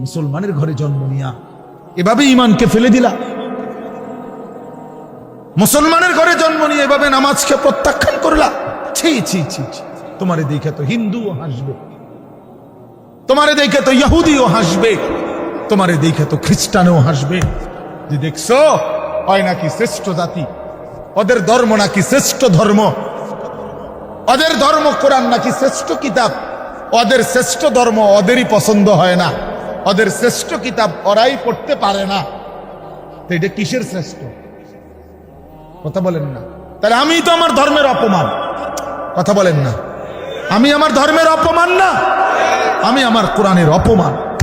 মুসলমানের ঘরে জন্ম নিয়া এভাবে ইমানকে ফেলে দিলা। মুসলমানের ঘরে জন্ম নিয়ে এভাবে নামাজকে প্রত্যাখ্যান করলা। ছি ছি ছি। তোমারে দেখে তো হিন্দুও হাসবে। তোমারে দেখে তো ইহুদিও হাসবে। তোমারে দেখে তো খ্রিস্টানও হাসবে। যে দেখছ, হয় নাকি শ্রেষ্ঠ জাতি? ওদের ধর্ম নাকি শ্রেষ্ঠ ধর্ম? ওদের ধর্ম কোরআন নাকি শ্রেষ্ঠ কিতাব? ওদের শ্রেষ্ঠ ধর্ম ওদেরই পছন্দ হয় না। ওদের শ্রেষ্ঠ কিতাব ওরাই পড়তে পারে না। তো এটা কিসের শ্রেষ্ঠ? কথা বলেন না। তাহলে আমি তো আমার ধর্মের অপমান। কথা বলেন না। আমি আমার ধর্মের অপমান না। আমি আমার কোরআনের অপমান।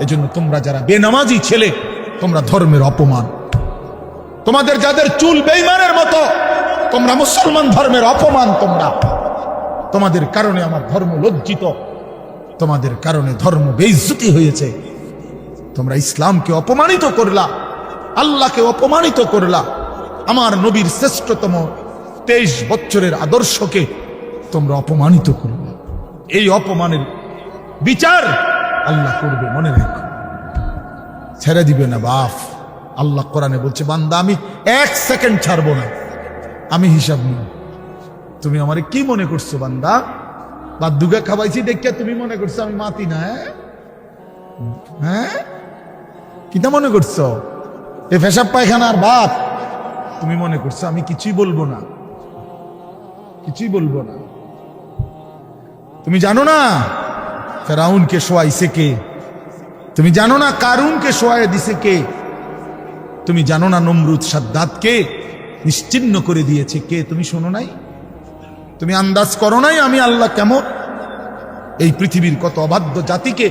এজন্য তোমরা যারা বেনামাজি ছেলে, তোমরা ধর্মের অপমান। তোমাদের যাদের চুল বেইমানের মতো, তোমরা মুসলমান ধর্মের অপমান তোমরা। তোমাদের কারণে আমার ধর্ম লজ্জিত। তোমাদের কারণে ধর্ম বেইজ্জতি হয়েছে। তোমরা ইসলামকে অপমানিত করলা, আল্লাহকে অপমানিত করলা। আমার নবীর শ্রেষ্ঠতম তেইশ বছরের আদর্শকে তোমরা অপমানিত করলা। এই অপমানের বিচার আল্লাহ করবে, মনে রাখো। ছেড়ে দিবে না বাফ আল্লাহ কোরআনে বলছে, বান্দা, আমি এক সেকেন্ড ছাড়বো না। আমি হিসাব নিব তুমি আমারে কি মনে করছ, বান্দা? বাদ্দুকে খাওয়াইছি দেখিয়া তুমি মনে করছ আমি মাতি না হ্যাঁ? হ্যাঁ? কিটা মনে করছ? এ ফেসাব পায়খানার বাপ। তুমি মনে করছ আমি কিছুই বলব না। কিছুই বলব না। তুমি জানো না ফেরাউনকে শোয়াইছে কে? তুমি জানো না কারুনকে শোয়াই দিছে কে? তুমি জানো না নমরুদ সাদ্দাতকে নিশ্চিন্ন করে দিয়েছে কে? তুমি শোনো নাই? তুমি আন্দাজ করো নাই আমি আল্লাহ কেমন? এই পৃথিবীর কত অবাধ্য জাতিকে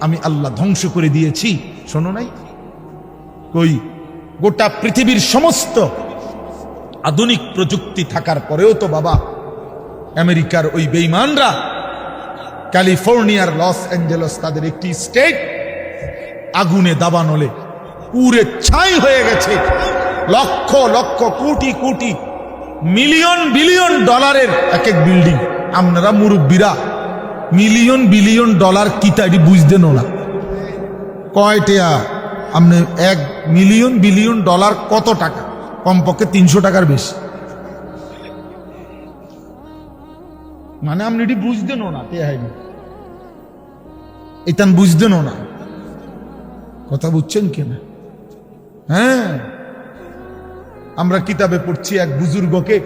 আমি আল্লাহ ধ্বংস করে দিয়েছি, শোনো নাই? কই, গোটা পৃথিবীর সমস্ত আধুনিক প্রযুক্তি থাকার পরেও তো বাবা, আমেরিকার ওই বেইমানরা ক্যালিফোর্নিয়ার লস অ্যাঞ্জেলস তাদের একটি স্টেট আগুনে দাবানলে পুরে ছাই হয়ে গেছে। লক্ষ লক্ষ কোটি কোটি মিলিয়ন বিলিয়ন ডলারের এক এক বিল্ডিং। আপনারা মুরব্বীরা, মিলিয়ন বিলিয়ন ডলার কি তাই বুঝতেন না কয়টা আপনি এক মিলিয়ন বিলিয়ন ডলার কত টাকা? কমপক্ষে তিনশো টাকার বেশি। মানে আপনি এটি বুঝতেনও না তে হয়নি এটা বুঝতেনও না কথা বুঝছেন কেন হ্যাঁ। আমরা কিতাবে পড়ছি এক বুজুর্গকে।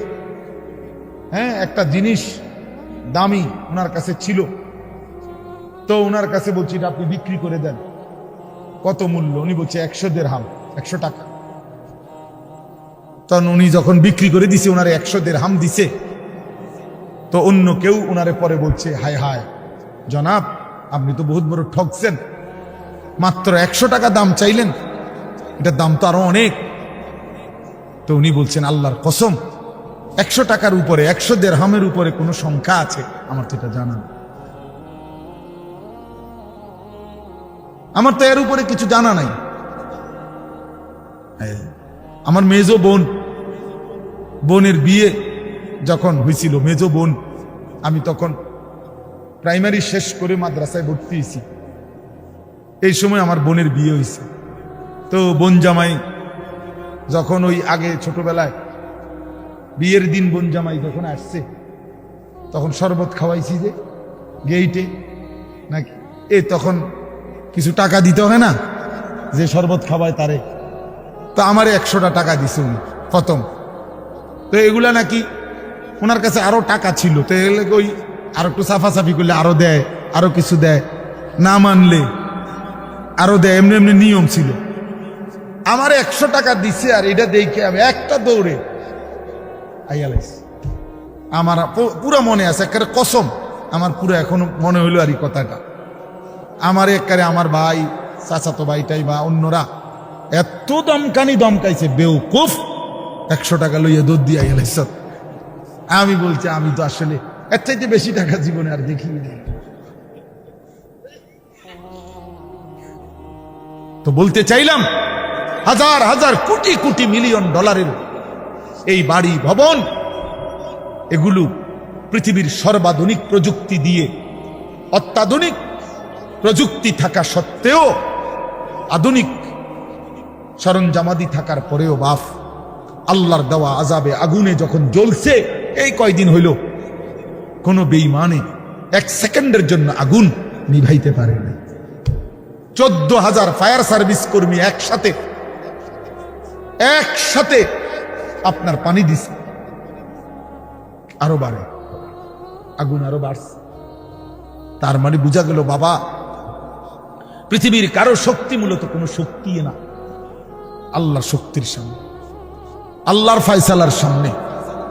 হ্যাঁ একটা জিনিস দামি ওনার কাছে ছিল। তো ওনার কাছে বলছি, এটা আপনি বিক্রি করে দেন। কত মূল্য? উনি বলছে, একশো দের হাম একশো টাকা। তখন উনি যখন বিক্রি করে দিছে ওনারে একশো দের হাম দিছে। তো অন্য কেউ ওনারে পরে বলছে, হায় হায়, জনাব, আপনি তো বহুত বড় ঠকছেন মাত্র একশো টাকা দাম চাইলেন। এটার দাম তো আরও অনেক। তো উনি বলছেন, আল্লাহর কসম, একশো টাকার উপরে, একশো দেড়হামের উপরে কোনো সংখ্যা আছে? আমার তো এটা জানা আমার তো এর উপরে কিছু জানা নাই। হ্যাঁ। আমার মেজো বোন, বোনের বিয়ে যখন হয়েছিল, মেজো বোন, আমি তখন প্রাইমারি শেষ করে মাদ্রাসায় ভর্তি হয়েছি। এই সময় আমার বোনের বিয়ে হয়েছে। তো বোন জামাই যখন ওই আগে ছোটবেলায় বিয়ের দিন বোন জামাই যখন আসছে, তখন শরবত খাওয়াইছি যে, গেইটে, নাকি? এ তখন কিছু টাকা দিতে হয় না, যে শরবত খাওয়ায় তারে। তো আমার একশোটা টাকা দিছে উনি খতম তো এগুলা নাকি ওনার কাছে আরও টাকা ছিল, তো এগুলো ওই আরও একটু সাফাসাফি করলে আরও দেয়, আরও কিছু দেয়, না মানলে আরও দেয়, এমনি এমনি নিয়ম ছিল। আমার একশো টাকা দিছে আর এটা দেখে আমি একটা দৌড়ে আইয়ালাইছি আমার পুরো মনে আছে, একেবারে কসম। আমার পুরো এখনও মনে হইল আর এই কথাটা। আমার একারে আমার ভাই, চাচাতো ভাইটাই বা অন্যরা এত দমকানি দমকাইছে, বেউকুফ। একশো টাকা লইয়া দুধ দিয়ে আইয়ালাইছ আমি বলছি, আমি তো আসলে এর চাইতে বেশি টাকা জীবনে আর দেখিনি। তো বলতে চাইলাম হাজার হাজার কোটি কোটি মিলিয়ন ডলারের এই বাড়ি ভবন, এগুলো পৃথিবীর সর্বাধুনিক প্রযুক্তি দিয়ে অত্যাধুনিক প্রযুক্তি থাকা সত্ত্বেও আধুনিক সরঞ্জামাদি থাকার পরেও বাফ আল্লাহর দেওয়া আজাবে আগুনে যখন জ্বলছে, এই কয়দিন হইল, কোনো বেইমানে এক সেকেন্ডের জন্য আগুন নিভাইতে পারে না চোদ্দ হাজার ফায়ার সার্ভিস কর্মী একসাথে একসাথে আপনার পানি দিছে। আরও বাড়ে। আগুন আরও বাড়ছে। তার মানে বোঝা গেল, বাবা, পৃথিবীর কারও শক্তি মূলত কোনো শক্তি না। আল্লাহর শক্তির সামনে। আল্লাহর ফয়সালার সামনে।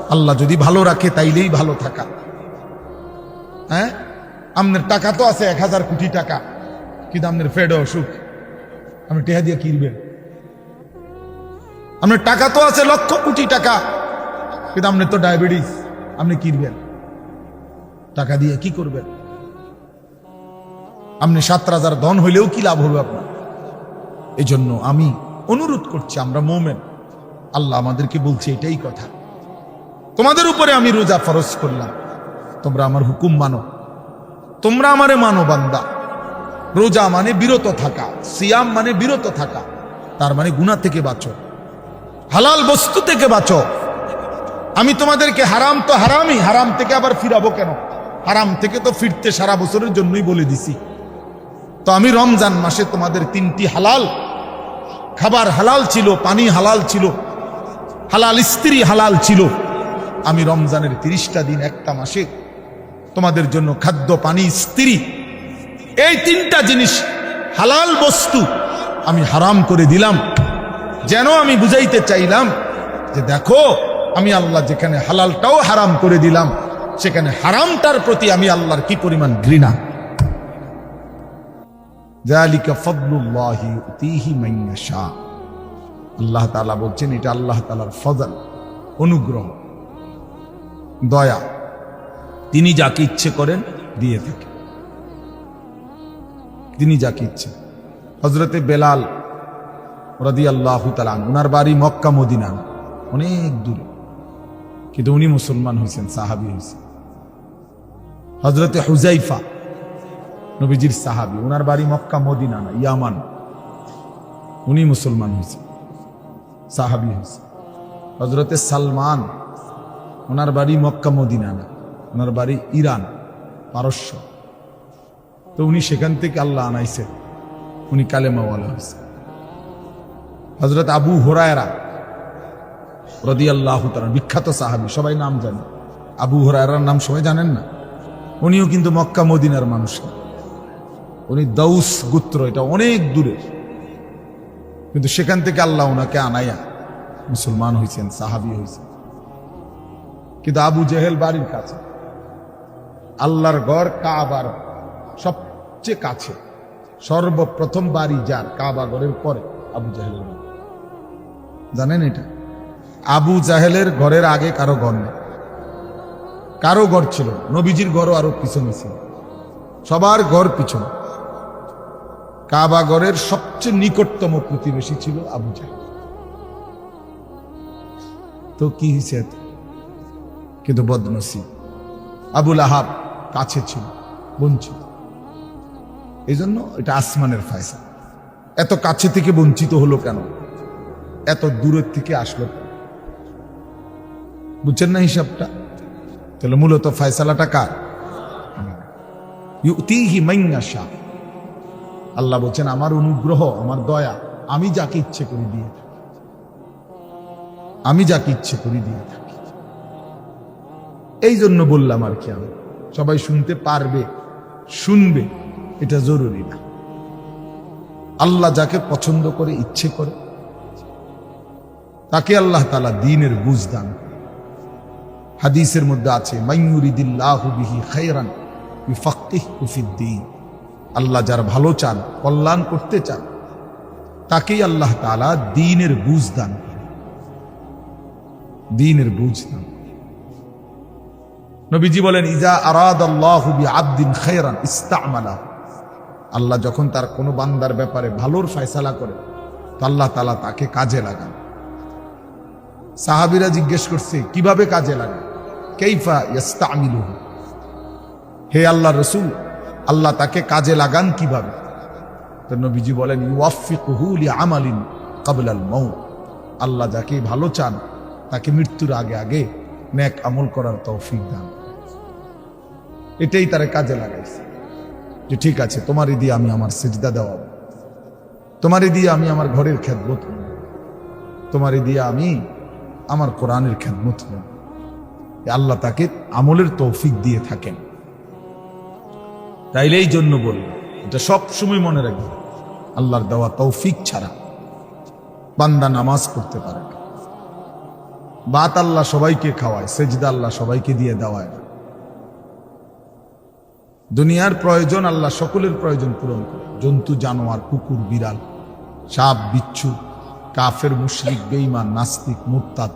আল্লাহ যদি ভালো রাখে, তাইলেই ভালো থাকা। হ্যাঁ? আপনার টাকা তো আছে এক হাজার কোটি টাকা। কিন্তু আপনার ফেড অসুখ। আপনি টেহা দিয়ে কিনবেন আপনার টাকা তো আছে, লক্ষ কোটি টাকা। কিন্তু আপনার তো ডায়াবেটিস আপনি কিনবেন টাকা দিয়ে কি করবেন? আপনি সাত রাজার ধন হইলেও কি লাভ হবে আপনার? এই জন্য আমি অনুরোধ করছি, আমরা মোমেন। আল্লাহ আমাদেরকে বলছে, এটাই কথা। তোমাদের উপরে আমি রোজা ফরজ করলাম। তোমরা আমার হুকুম মানো। তোমরা আমারে মানো, বান্দা। রোজা মানে বিরত থাকা, সিয়াম মানে বিরত থাকা। তার মানে গুণা থেকে বাঁচো। হালাল বস্তু থেকে বাঁচো। আমি তোমাদেরকে হারাম তো হারামই, হারাম থেকে আবার ফিরাবো কেন? হারাম থেকে তো ফিরতে সারা বছরের জন্যই বলে দিছি। তো আমি রমজান মাসে তোমাদের তিনটি হালাল, খাবার হালাল ছিল, পানি হালাল ছিল, হালাল স্ত্রী হালাল ছিল। আমি রমজানের তিরিশটা দিন একটা মাসে তোমাদের জন্য খাদ্য, পানি, স্ত্রী, এই তিনটা জিনিস, হালাল বস্তু আমি হারাম করে দিলাম। যেন আমি বুঝাইতে চাইলাম যে দেখো, আমি আল্লাহ যেখানে হালালটাও হারাম করে দিলাম, সেখানে হারামটার প্রতি আমি আল্লাহর কি পরিমাণ ঘৃণা? আল্লাহ বলছেন, এটা আল্লাহ তাআলার ফজল, অনুগ্রহ, দয়া। তিনি যাকে ইচ্ছে করেন দিয়ে থাকেন। তিনি যাকে ইচ্ছে হজরতে বেলাল রাদি আল্লাহ তালান ওনার বাড়ি মক্কা, মদিনা। অনেক দূরে। কিন্তু উনি মুসলমান হয়েছেন সাহাবি হয়েছেন হজরতে হুজাইফা নবীজির সাহাবি। ওনার বাড়ি মক্কা, মদিনা না, ইয়ামান। উনি মুসলমান হয়েছেন সাহাবি হয়েছে হজরতে সালমান ওনার বাড়ি মক্কা, মদিনা না। ওনার বাড়ি ইরান, পারস্য। তো উনি সেখান থেকে আল্লাহ আনাইছে উনি কালেমাওয়ালা হয়েছে হজরত আবু হোরায়রা রদি আল্লাহ বিখ্যাত সাহাবি, সবাই নাম জানে। আবু হোরায়রার নাম সবাই জানেন না? উনিও কিন্তু মক্কা মদিনার মানুষ। উনি দাউস গুত্র, এটা অনেক দূরে। কিন্তু সেখান থেকে আল্লাহ ওনাকে আনাইয়া মুসলমান হয়েছেন সাহাবি হয়েছেন কিন্তু আবু জেহেল বাড়ির কাছে। আল্লাহর গড় কাবার সবচেয়ে কাছে। সর্বপ্রথম বাড়ি যার, কাবা গড়ের পরে আবু জাহেলের বাড়ি। জানেন এটা? আবু জাহেলের ঘরের আগে কারও ঘর নেই। কারও ঘর ছিল নবীজির ঘরও আরও পিছনে ছিল। সবার ঘর পিছনে। কাবা ঘরের সবচেয়ে নিকটতম প্রতিবেশী ছিল আবু জাহেল। তো কি হয়েছে কিন্তু বদনসিব। আবুল আহাব কাছে ছিল, বঞ্চিত। এই জন্য এটা আসমানের ফায়সা এত কাছে থেকে বঞ্চিত হলো কেন? এত দূরের থেকে আসলো। বুঝছেন না হিসাবটা? তাহলে মূলত ফয়সালাটা কার? আল্লাহ বলছেন, আমার অনুগ্রহ, আমার দয়া, আমি যাকে ইচ্ছে করে দিয়ে আমি যাকে ইচ্ছে করে দিয়ে থাকি। এই জন্য বললাম আর কি আমি। সবাই শুনতে পারবে, শুনবে, এটা জরুরি না। আল্লাহ যাকে পছন্দ করে, ইচ্ছে করে তাকে আল্লাহ তালা দিনের বুঝ দান হাদিসের মধ্যে আছে আল্লাহ যার ভালো চান, কল্যাণ করতে চান, তাকেই আল্লাহ তালা দিনের বুঝ দান দিনের বুঝ দান নবীজি বলেন, ইজা আরাদ আল্লাহু বিআবদিন খায়রান ইস্তামালা। আল্লাহ যখন তার কোনো বান্দার ব্যাপারে ভালোর ফয়সালা করে তো আল্লাহ তালা তাকে কাজে লাগান। সাহাবিরা জিজ্ঞেস করছে, কীভাবে কাজে লাগে? কেইফা ইয়াস্তামিলুহু? হে আল্লাহ রসুল, আল্লাহ তাকে কাজে লাগান কীভাবে? তো নবীজি বলেন ইউফিকুহু লি আমালিন কাবলাল মৌ আল্লাহ যাকে ভালো চান, তাকে মৃত্যুর আগে আগে নেক আমল করার তৌফিক দান। এটাই তার কাজে লাগাইছে। যে ঠিক আছে, তোমারই দিয়ে আমি আমার সেজদা দেওয়াবো তোমারই দিয়ে আমি আমার ঘরের খেদমত নেব তোমারই দিয়ে আমি আমার কোরআনের খেদমত নেব আল্লাহ তাকে আমলের তৌফিক দিয়ে থাকেন। তাইলে এই জন্য বলল এটা সব সময় মনে রাখবে, আল্লাহর দেওয়া তৌফিক ছাড়া বান্দা নামাজ পড়তে পারে না। বাত আল্লাহ সবাইকে খাওয়ায়, সেজদা আল্লাহ সবাইকে দিয়ে দেওয়ায় না। দুনিয়ার প্রয়োজন আল্লাহ সকলের প্রয়োজন পূরণ করে। জন্তু, জানোয়ার, কুকুর, বিড়াল, সাপ, বিচ্ছু কাফের, মুশরিক, বেঈমান, নাস্তিক, মুরতাদ।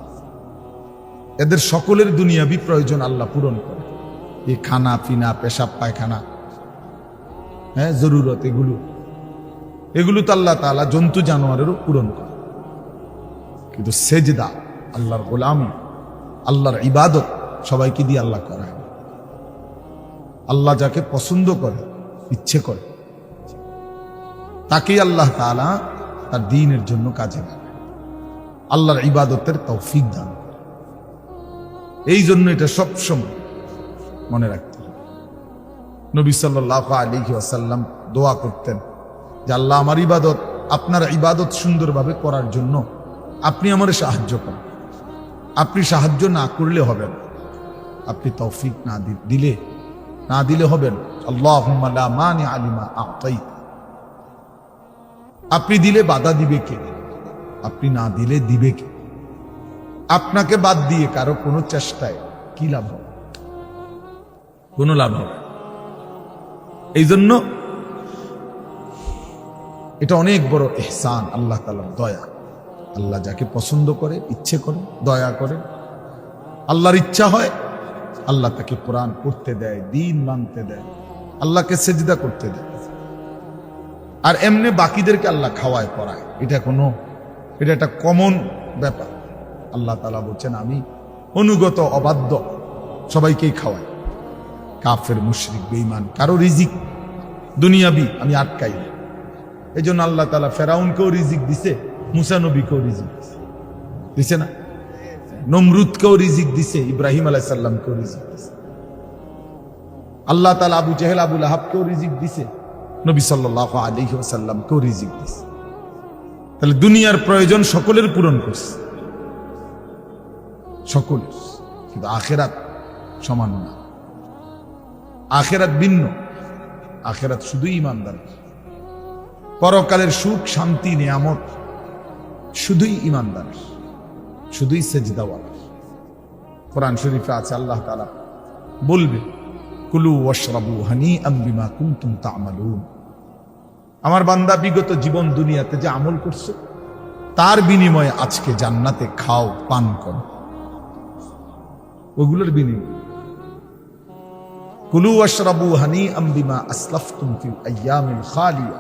এদের সকলের দুনিয়াবি প্রয়োজন আল্লাহ পূরণ করে। এই খানা, পিনা, পেশাব, পায়খানা। হ্যাঁ জরুরত এগুলো। এগুলো তো আল্লাহ তাআলা জন্তু, জানোয়ারেরও পূরণ করে। কিন্তু সেজদা, আল্লাহর গোলামি, আল্লাহর ইবাদত সবাইকে দিয়ে আল্লাহ করায়। আল্লাহ যাকে পছন্দ করে, ইচ্ছে করে, তাকেই আল্লাহ তাআলা তার দিনের জন্য কাজে লাগায় আল্লাহর ইবাদতের তৌফিক দান এই জন্য এটা সবসময় মনে রাখতে হবে। নবী সাল্লাহ আলী আসাল্লাম দোয়া করতেন যে, আল্লাহ আমার ইবাদত, আপনার ইবাদত সুন্দরভাবে করার জন্য আপনি আমার সাহায্য করেন। আপনি সাহায্য না করলে হবে না। আপনি তৌফিক না দিলে না দিলে হবেন আল্লাহ আলিমা আতাই আপনি দিলে বাধা দিবে কে? আপনি না দিলে দিবে কে? আপনাকে বাদ দিয়ে কারও কোনো চেষ্টায় কি লাভ হবে? কোনো লাভ হবে এই জন্য এটা অনেক বড় এহসান আল্লাহ তালার দয়া। আল্লাহ যাকে পছন্দ করে ইচ্ছে করে দয়া করে। আল্লাহর ইচ্ছা হয় আল্লাহ তাকে কোরআন পড়তে দেয় দিন মানতে দেয়। আল্লাহকে সেজদা করতে দেয়। আর এমনি বাকিদেরকে আল্লাহ খাওয়ায়, পড়ায়। এটা কোনো, এটা একটা কমন ব্যাপার। আল্লাহ তালা বলছেন, আমি অনুগত, অবাধ্য, সবাইকেই খাওয়াই। কাফের, মুশরিক, বেঈমান, কারও রিজিক দুনিয়াবি, আমি আটকাই না। এই জন্য আল্লাহ তালা ফেরাউনকেও রিজিক দিছে, মুসা নবীকেও রিজিক দিছে। দিছে না? নমরুদকেও রিজিক দিছে, ইব্রাহিম আলাহ সাল্লামকেও রিজিক দিছে। আল্লাহ তালা আবু জেহেল আবুল আহাবকেও রিজিক দিছে। নবী সাল্লাহ আলহি সাল্লামকেও রিজিক দিছে। তাহলে দুনিয়ার প্রয়োজন সকলের পূরণ করছে। সকলের। কিন্তু আখেরাত সমান না। আখেরাত ভিন্ন। আখেরাত শুধুই ইমানদার পরকালের সুখ, শান্তি, নিয়ামত শুধুই ইমানদার শুধুই সেজদাওয়ালা। কোরআন শরীফে আছে, আল্লাহ তালা বলবে, কুলু ওয়াশরাবু হানি আম্বিমা কুনতুম তা'মালুন। আমার বান্দা বিগত জীবন দুনিয়াতে যে আমল করছে, তার বিনিময়ে আজকে জান্নাতে খাও, পান করো। ওগুলোর বিনিময়। কুলু ওয়াশরাবু হানি আম্বিমা আসলাফতুম ফিল আইয়ামিল খালিয়া।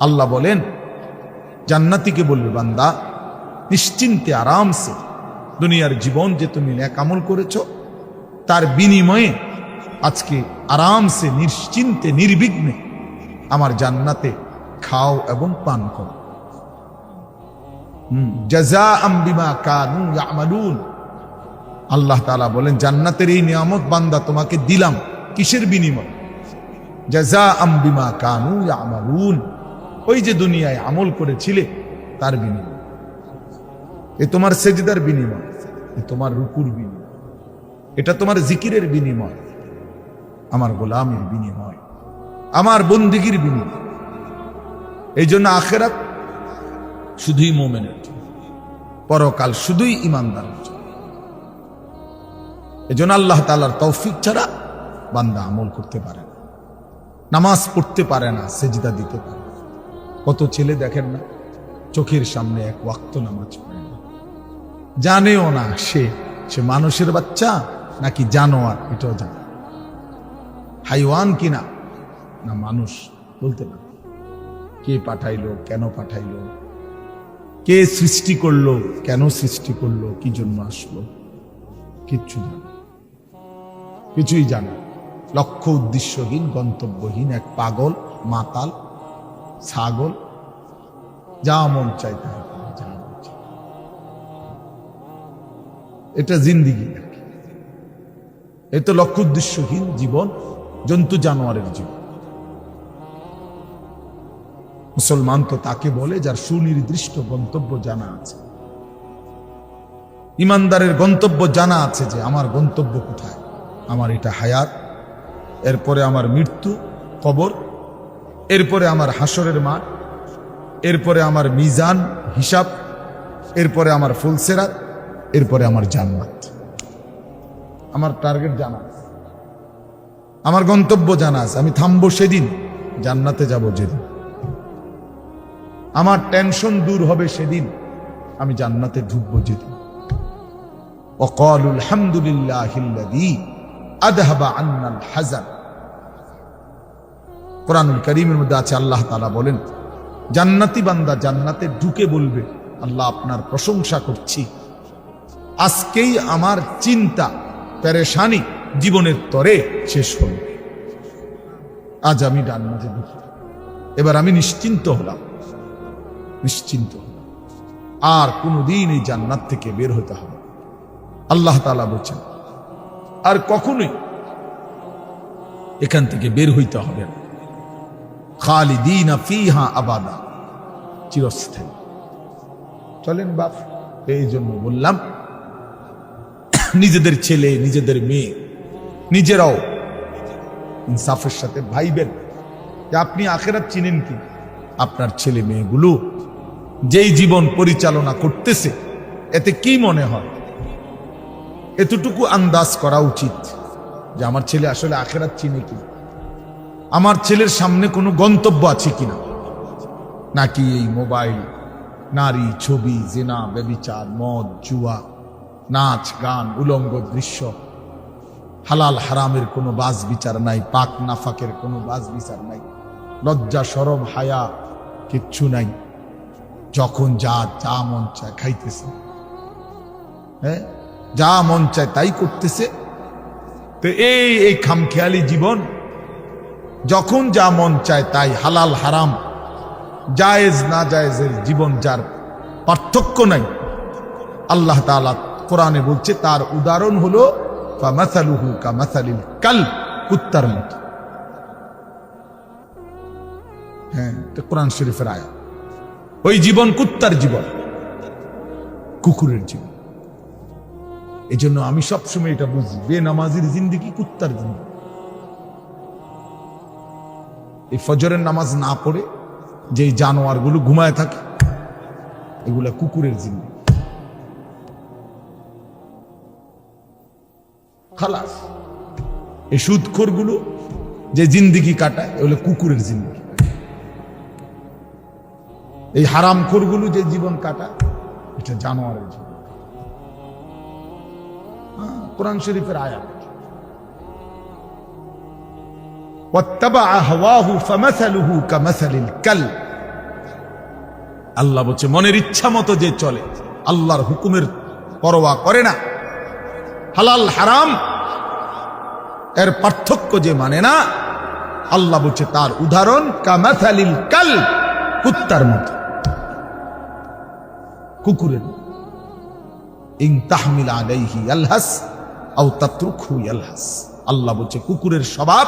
আল্লাহ বলেন, জান্নাতিকে বলবে, বান্দা, নিশ্চিন্তে আরামসে দুনিয়ার জীবন যে তুমি ন্যাক আমল করেছ, তার বিনিময়ে আজকে আরামসে, নিশ্চিন্তে, নির্বিঘ্নে আমার জান্নাতে খাও এবং পান করো। জাজা আম্বিমা আল্লাহ তাআলা বলেন, জান্নাতের এই নিয়ামত বান্দা তোমাকে দিলাম কিসের বিনিময়? জাজা আম্বিমা কানু ইয়ামালুন। ওই যে দুনিয়ায় আমল করেছিলে তার বিনিময়। এ তোমার সেজদার বিনিময়, এ তোমার রুকুর বিনিময়, এটা তোমার জিকিরের বিনিময়, আমার গোলামের বিনিময়। আমার বন্দিগির বিনিময়। এই জন্য আখেরাত শুধুই মোমেনের পরকাল শুধুই ইমানদারের জন্য। এই জন্য আল্লাহ তালার তৌফিক ছাড়া বান্দা আমল করতে পারে না, নামাজ পড়তে পারে না, সেজিদা দিতে পারে না। কত ছেলে দেখেন না, চোখের সামনে এক ওয়াক্ত নামাজ পড়ে না। জানেও না সে সে মানুষের বাচ্চা নাকি জানোয়ার, এটাও জানে হাইওয়ান কিনা না মানুষ বলতে পারে। কে পাঠাইলো, কেন পাঠাইলো, কে সৃষ্টি করল, কেন সৃষ্টি করল, কি জন্য আসলো, কিচ্ছু জানে কিছুই জানে লক্ষ্য উদ্দেশ্যহীন, গন্তব্যহীন, এক পাগল, মাতাল, ছাগল। যা মন চাই তাই। এটা জিন্দিগি এ তো লক্ষ্য উদ্দেশ্যহীন জীবন, জন্তু জানোয়ারের জীবন। মুসলমান তো তাকে বলে যার সুনির্দিষ্ট গন্তব্য জানা আছে। ইমানদারের গন্তব্য জানা আছে যে আমার গন্তব্য কোথায়? আমার এটা হায়াত, এরপরে আমার মৃত্যু, কবর, এরপরে আমার হাসরের মাঠ, এরপরে আমার মিজান হিসাব, এরপরে আমার ফুলসেরাত, এরপরে আমার জান্নাত। আমার টার্গেট জানা আছে। আমার গন্তব্য জানা আছে। আমি থামবো সেদিন, জান্নাতে যাব যেদিন। আমার টেনশন দূর হবে সেদিন আমি জান্নাতে ঢুকবো যেদিন وقالوا الحمد لله الذي أذهب عنا الحزن কোরআনুল করিমের মধ্যে আছে আল্লাহ তাআলা বলেন জান্নাতি বান্দা জান্নাতে ঢুকে বলবে আল্লাহ আপনার প্রশংসা করছি আজকেই আমার চিন্তা পেরেশানি জীবনের তরে শেষ হল আজ আমি জান্নাতে ঢুকি এবার আমি নিশ্চিন্ত হলাম নিশ্চিন্ত। আর কোনোদিন এই জান্নাত থেকে বের হতে হবে আল্লাহ তালা বলছেন, আর কখনোই এখান থেকে বের হইতে হবে না। খালিদিন ফিহা আবাদা, চিরস্থায়ী। চলেন বাপ, এই জন্য বললাম, নিজেদের ছেলে, নিজেদের মেয়ে, নিজেরাও ইনসাফের সাথে ভাইবেন। আপনি আখেরাত চিনেন কি? আপনার ছেলে মেয়েগুলো যেই জীবন পরিচালনা করতেছে, এতে কি মনে হয়? এতটুকু আন্দাজ করা উচিত যে আমার ছেলে আসলে আখেরাত চিনে কি? আমার ছেলের সামনে কোনো গন্তব্য আছে কিনা? নাকি এই মোবাইল, নারী, ছবি, জেনা, ব্যবিচার, মদ, জুয়া, নাচ, গান, উলঙ্গ দৃশ্য, হালাল হারামের কোনো বাজ বিচার নাই, পাক নাফাকের কোনো বাজ বিচার নাই, লজ্জা, সরম, হায়া, কিচ্ছু নাই। যখন যা যা মন চায় খাইতেছে। হ্যাঁ? যা মন চায় তাই করতেছে। তো এই এই খামখেয়ালি জীবন, যখন যা মন চায় তাই হালাল, হারাম, জায়েজ, না জায়েজের জীবন যার পার্থক্য নাই। আল্লাহ তাআলা কোরআনে বলছে, তার উদাহরণ হলো, ফামাসালুহু কামাসালিল কাল, কুত্তার মতো। হ্যাঁ কোরআন শরীফের আয়া ওই জীবন কুত্তার জীবন, কুকুরের জীবন। এই জন্য আমি সবসময় এটা বুঝি, বেনামাজির জিন্দিগি কুত্তার জিন্দিগি। এই ফজরের নামাজ না পড়ে যে জানোয়ারগুলো ঘুমায় থাকে, এগুলা কুকুরের জিন্দিগি। খালাস, এই সুদখোরগুলো যে জিন্দিগি কাটায়, এগুলো কুকুরের জিন্দিগি। এই হারামখোরগুলো যে জীবন কাটা এটা জানোয়ারের জীবন। হ্যাঁ, কোরআন শরীফের আয়াত। আল্লাহ বলছে, মনের ইচ্ছা মতো যে চলে, আল্লাহর হুকুমের পরোয়া করে না। হালাল হারাম, এর পার্থক্য যে মানে না, আল্লাহ বলছে তার উদাহরণ কামাথালিল কাল, কুত্তার মতো। কুকুরের। ইং তাহমিল আলাইহি আলহাস, আও তাত্রুকহু ইয়ালহাস। আল্লাহ বলছে, কুকুরের স্বভাব,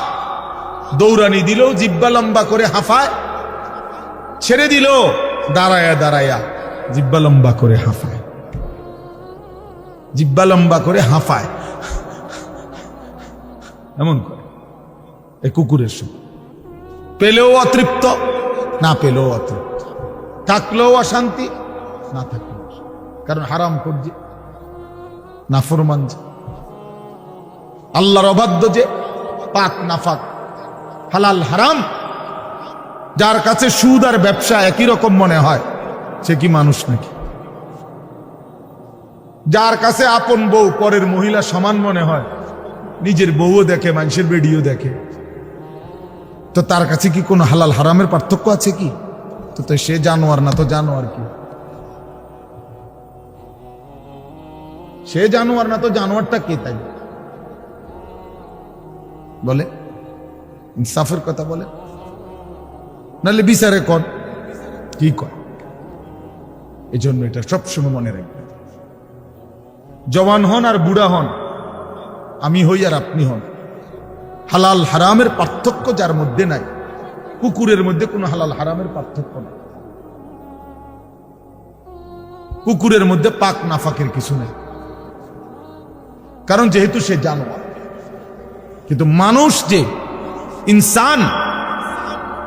দৌড়ানি দিলেও জিব্বা লম্বা করে হাফায়, ছেড়ে দিল দাঁড়ায়া দাঁড়ায়া জিব্বা লম্বা করে হাফায়। জিব্বা লম্বা করে হাফায়। এমন করে। এই কুকুরের সঙ্গে পেলেও অতৃপ্ত, না পেলেও অতৃপ্ত। থাকলেও অশান্তি না অশান্তি। কারণ হারাম করছে, না ফরমান যে। আল্লাহর অবাধ্য যে, পাক নাফাক। হালাল হারাম, যার কাছে সুদ আর ব্যবসা একই রকম মনে হয়, সে কি মানুষ নাকি? যার কাছে আপন বউ পরের মহিলা সমান মনে হয়, নিজের বউও দেখে, মানুষের বেডিও দেখে। তো তার কাছে কি কোনো হালাল হারামের পার্থক্য আছে কি? তো সে জানোয়ার না তো জানোয়ার কি? সে জানোয়ার না, তো জানোয়ারটা কে তাই? বলে? ইনসাফের কথা বলে? নাহলে বিচারে কর। কি কর? এই জন্য এটা সবসময় মনে রাখবেন জওয়ান হন আর বুড়া হন, আমি হই আর আপনি হন। হালাল হারামের পার্থক্য যার মধ্যে নাই, কুকুরের মধ্যে কোনো হালাল হারামের পার্থক্য নাই। কুকুরের মধ্যে পাক নাফাকের কিছু নেই। কারণ যেহেতু সে জানোয়ার। কিন্তু মানুষ যে ইনসান,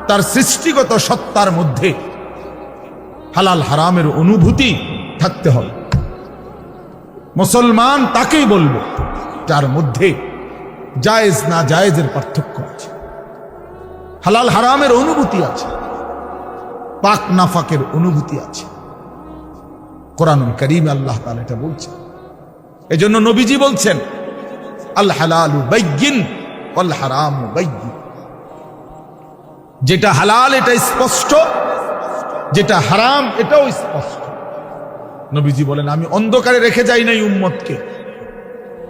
তার সৃষ্টিগত সত্তার মধ্যে হালাল হারামের অনুভূতি থাকতে হবে মুসলমান তাকেই বলব, যার মধ্যে জায়েজ না জায়েজের পার্থক্য আছে। হালাল হারামের অনুভূতি আছে, পাক নাফাকের অনুভূতি আছে। কোরআনুল করিম আল্লাহ তাআলা এটা বলছেন। এজন্য নবীজি বলছেন, আল হালালু যেটা হালাল এটা স্পষ্ট, যেটা হারাম, এটাও স্পষ্ট। নবীজি বলেন, আমি অন্ধকারে রেখে যাই নাই উম্মতকে।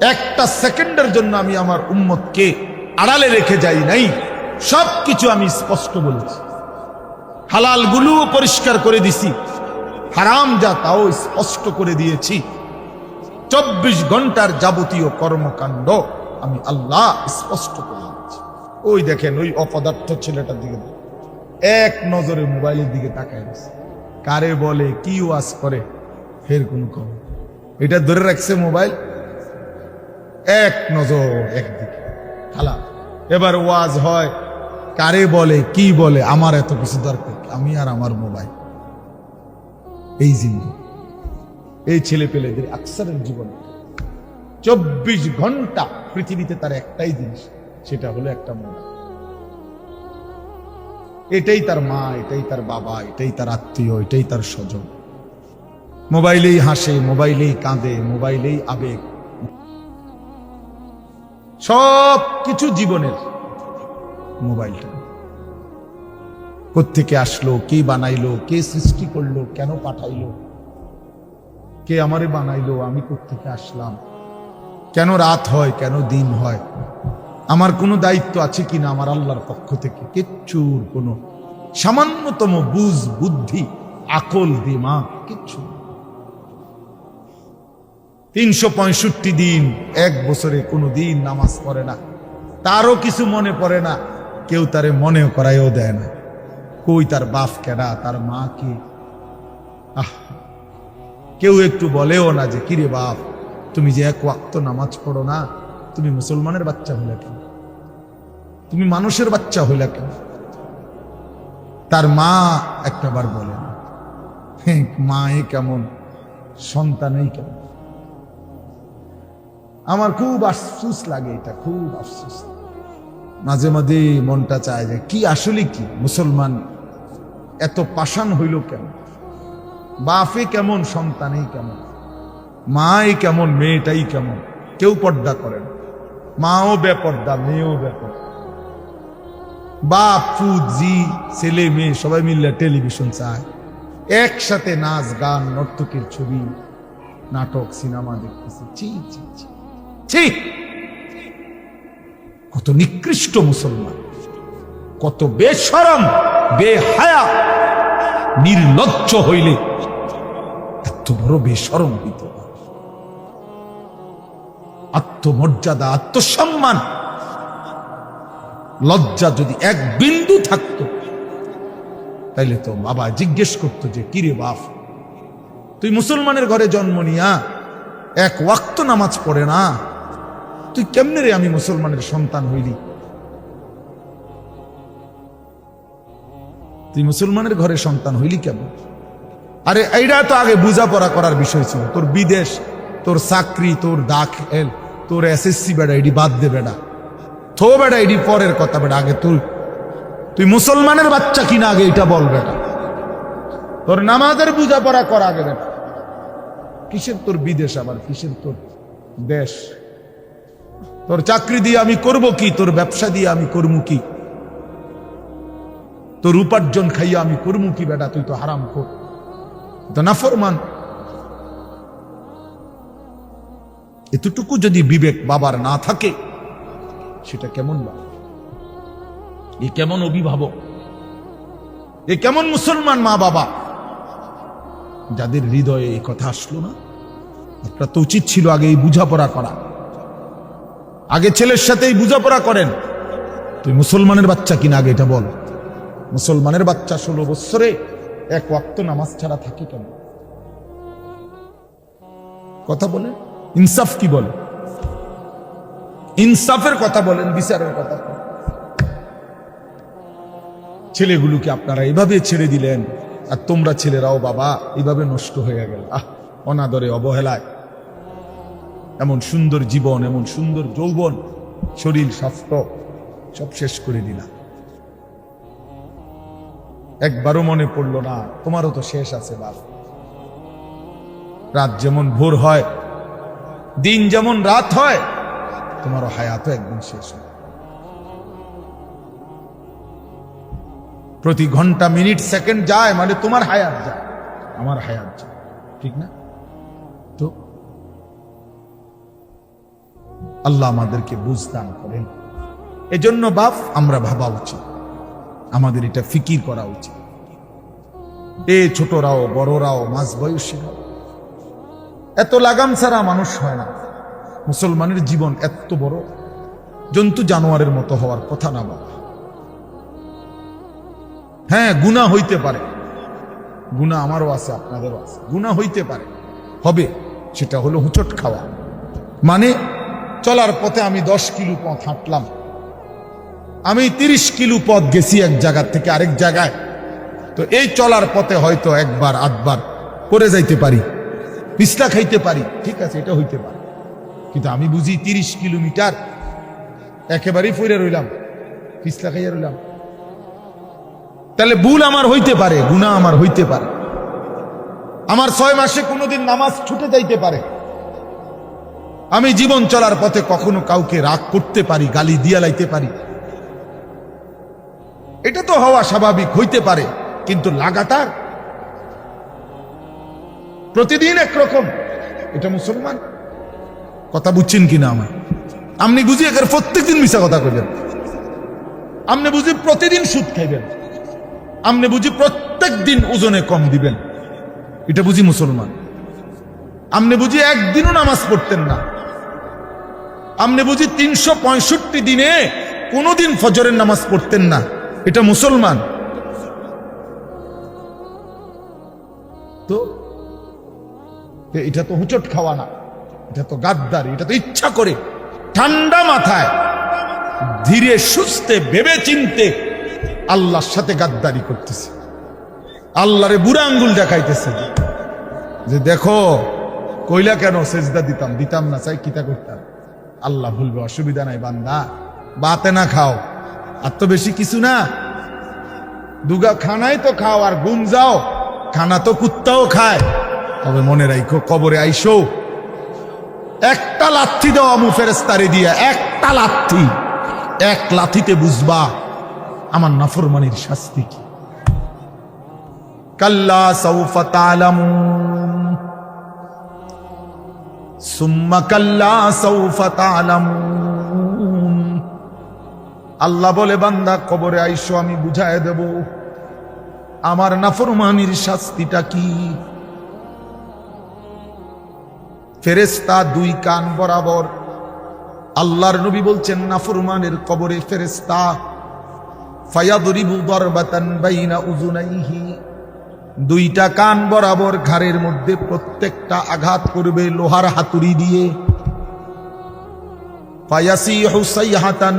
একটা সেকেন্ডের জন্য আমি আমার উম্মতকে আড়ালে রেখে যাই নাই। সব কিছু আমি স্পষ্ট বলেছি। হালাল গুলোও পরিষ্কার করে দিছি। হারাম যা, তাও স্পষ্ট করে দিয়েছি। চব্বিশ ঘণ্টার যাবতীয় কর্মকাণ্ড আমি আল্লাহ স্পষ্ট করে দিয়েছি। ওই দেখেন, ওই অপদার্থ ছেলেটার দিকে এক নজরে মোবাইলের দিকে তাকায় গেছে কারে বলে, কি ওয়াজ করে? ফের কোন কম এটা ধরে রাখছে মোবাইল। এক নজর একদিকে। খালা, এবার ওয়াজ হয়, কারে বলে, কি বলে? আমার এত কিছু দরকার আমি আর আমার মোবাইল। এই জিন্দু এই ছেলে পেলেদের আকসারের জীবন চব্বিশ ঘণ্টা পৃথিবীতে তার একটাই জিনিস, সেটা হলো একটা মোবাইল এটাই তার মা, এটাই তার বাবা, এটাই তার আত্মীয়, এটাই তার স্বজন। মোবাইলেই হাসে, মোবাইলেই কাঁদে, মোবাইলেই আবেগ। সব কিছু জীবনের মোবাইলটা। কোত্থেকে আসলো, কে বানাইলো, কে সৃষ্টি করল, কেন পাঠাইলো কে আমারে বানাইলো? আমি কোত্থেকে আসলাম? কেন রাত হয়, কেন দিন হয়? আমার কোনো দায়িত্ব আছে কিনা আমার আল্লাহর পক্ষ থেকে? কিচ্ছুর কোনো। সামান্যতম বুঝ, বুদ্ধি, আকল দিমা কিচ্ছু তিনশো পঁয়ষট্টি দিন, এক বছরে কোনো দিন নামাজ পড়ে না। তারও কিছু মনে পড়ে না। কেউ তারে মনে করাইও দেয় না। কই তার বাপ কেডা, তার মা কে? আহ কেউ একটু বলেও না যে কিরে বাপ তুমি যে এক ওয়াক্ত নামাজ পড়ো না তুমি মুসলমানের বাচ্চা হইলে কেন? তুমি মানুষের বাচ্চা হইলে কেন? তার মা একটাবার বলে না হ্যাঁ, মা এ কেমন? সন্তানেই কেমন? আমার খুব আফসুস লাগে এটা খুব আফসুস। মাঝে মাঝে মনটা চায় যে কি আসলে কি? মুসলমান এত পাষাণ হইল কেন? বাপে কেমন, সন্তানেই কেমন, মাই কেমন, মেয়েটাই কেমন, কেউ পর্দা করে না। মাও বেপর্দা, মেয়েও বেপর্দা। বাপ জি, ছেলে, মেয়ে, সবাই মিললে টেলিভিশন চায়। একসাথে নাচ, গান, নর্তকের ছবি, নাটক, সিনেমা দেখতেছে। ছি ছি ছি ছি। কত নিকৃষ্ট মুসলমান। কত বেশরম, বেহায়া। নির্লজ্জ হইলে এত বড় বেশরম হইত আত্মমর্যাদা, আত্মসম্মান। লজ্জা যদি এক বিন্দু থাকতো, তাইলে তো বাবা জিজ্ঞেস করতো যে, কিরে বাপ, তুই মুসলমানের ঘরে জন্ম নিয়া, এক ওয়াক্ত নামাজ পড়ে না? তুই কেমনে রে আমি মুসলমানের সন্তান হইলি? তুই মুসলমানের ঘরে সন্তান হইলি কেমন আরে এইটা তো আগে বোঝাপড়া করার বিষয় ছিল। তোর বিদেশ, তোর চাকরি, তোর দাখেল, তোর এসএসসি বেড়া, এডি বাদ দে বেড়া। থো বেড়া, এডি পরের কথা বেড়া, আগে তুই তুই মুসলমানের বাচ্চা কিনা আগে এটা বল বেটা তোর নামাজের বোঝাপড়া কর আগে বেটা কিসের তোর বিদেশ আবার? কিসের তোর দেশ? তোর চাকরি দিয়ে আমি করব কি? তোর ব্যবসা দিয়ে আমি করব কি? তোর উপার্জন খাইয়া আমি করব কি বেটা? তুই তো হারাম কর নাফরমান এতটুকু যদি বিবেক বাবার না থাকে, সেটা কেমন বাপ এ কেমন অভিভাবক? এ কেমন মুসলমান মা বাবা? যাদের হৃদয়ে এই কথা আসলো না আপনার তো উচিত ছিল আগে এই বুঝাপড়া করা। আগে ছেলের সাথে এই বুঝাপড়া করেন। তুই মুসলমানের বাচ্চা কিনা আগে এটা বল। মুসলমানের বাচ্চা ষোলো বৎসরে এক ওয়াক্ত নামাজ ছাড়া থাকে কেন? কথা বলেন ইনসাফ কি বলে? ইনসাফের কথা বলেন, বিচারের কথা ছেলেগুলোকে আপনারা এভাবে ছেড়ে দিলেন, আর তোমরা ছেলেরাও বাবা এইভাবে নষ্ট হয়ে গেল। আহ, অনাদরে অবহেলায়। এমন সুন্দর জীবন, এমন সুন্দর যৌবন, শরীর স্বাস্থ্য সব শেষ করে দিলাম। একবারও মনে পড়ল না, তোমারও তো শেষ আছে বাবা রাত যেমন ভোর হয়, দিন যেমন রাত হয়, তোমারও হায়াতও একদিন শেষ হয়। প্রতি ঘণ্টা মিনিট, সেকেন্ড যায় মানে তোমার হায়াত যায়, আমার হায়াত যায়, ঠিক না? তো আল্লাহ আমাদেরকে বুঝদান করেন। এজন্য বাপ, আমরা ভাবা উচিত। আমাদের এটা ফিকির করা উচিত। এ ছোটরাও, বড়রাও, মাঝ বয়সীরাও এত লাগাম ছাড়া মানুষ হয় না। মুসলমানের জীবন এত বড়, জন্তু জানোয়ারের মতো হওয়ার কথা না বাবা। হ্যাঁ গুণা হইতে পারে। গুণা আমারও আছে, আপনাদেরও আছে। গুণা হইতে পারে। হবে, সেটা হলো হুচট খাওয়া। মানে চলার পথে আমি দশ কিলো পথ হাঁটলাম। আমি তিরিশ কিলো পথ গেছি এক জায়গা থেকে আরেক জায়গায়। তো এই চলার পথে হয়তো একবার, আধবার পরে যাইতে পারি পিছলা খাইতে পারি। ঠিক আছে, এটা হইতে পারে। কিন্তু আমি বুঝি তিরিশ কিলোমিটার একেবারেই ফিরে রইলাম পিছলা খাইয়া রইলাম। তাহলে ভুল আমার হইতে পারে গুণা আমার হইতে পারে। আমার ছয় মাসে কোনোদিন নামাজ ছুটে যাইতে পারে। আমি জীবন চলার পথে কখনো কাউকে রাগ করতে পারি, গালি দিয়া লাইতে পারি। এটা তো হওয়া স্বাভাবিক, হইতে পারে। কিন্তু লাগাতার? প্রতিদিন একরকম। এটা মুসলমান? কথা বুঝছেন কিনা আমার? আপনি বুঝি একের প্রত্যেকদিন মিশা কথা কইবেন। আপনি বুঝি প্রতিদিন সুদ খাইবেন। আপনি বুঝি প্রত্যেক দিন ওজনে কম দিবেন। এটা বুঝি মুসলমান? আপনি বুঝি একদিনও নামাজ পড়তেন না। আপনি বুঝি তিনশো পঁয়ষট্টি দিনে কোনোদিন ফজরের নামাজ পড়তেন না। এটা মুসলমান। তো এটা তো হুচট খাওয়া না, এটা তো গাদ্দারি, এটা তো ইচ্ছা করে। ঠান্ডা মাথায়, ধীরে সুস্থে ভেবে চিনতে আল্লাহর সাথে গাদ্দারি করতেছে। আল্লাহরে বুড়া আঙ্গুল দেখাইতেছে যে দেখো, কইলা কেন সেজদা দিতাম? দিতাম না, চাই কিতা করতাম? আল্লাহ ভুলবে অসুবিধা নাই বান্দা, বাতে না খাও। আর তো বেশি কিছু না দুগা খানাই তো খাও আর গুম যাও। খানা তো কুত্তাও খায়। তবে মনে রাখো কবরে আইসো। একটা লাথি দাও আমু ফেরেস্তারে দিয়া, একটা লাথি। এক লাথিতে বুঝবা, আমার নাফরমানির শাস্তি কি? কাল্লা সৌফা সুম্মা কাল্লা সৌফা তালামুন আল্লাহ বলে, বান্দা, কবরে আইসো, আমি বুঝায় দেব। আমার নাফরমানির শাস্তিটা কি? ফেরেস্তা দুই কান বরাবর। আল্লাহর নবী বলছেন, নাফরমানের কবরে ফেরেস্তা ফায়াদরিবু দরবাতান বাইনা উজুনাইহি দুইটা কান বরাবর ঘাড়ের মধ্যে প্রত্যেকটা আঘাত করবে লোহার হাতুড়ি দিয়ে। ফায়াসি হুসাইহাতান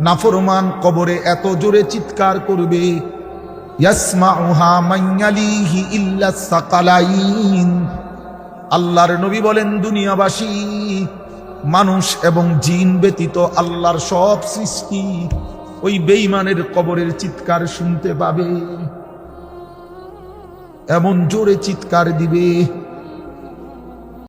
নাফরমান কবরে এত জোরে চিৎকার করবে আল্লাহর নবী বলেন, দুনিয়াবাসী, মানুষ এবং জিন ব্যতীত আল্লাহর সব সৃষ্টি ওই বেইমানের কবরের চিৎকার শুনতে পাবে, এমন জোরে চিৎকার দিবে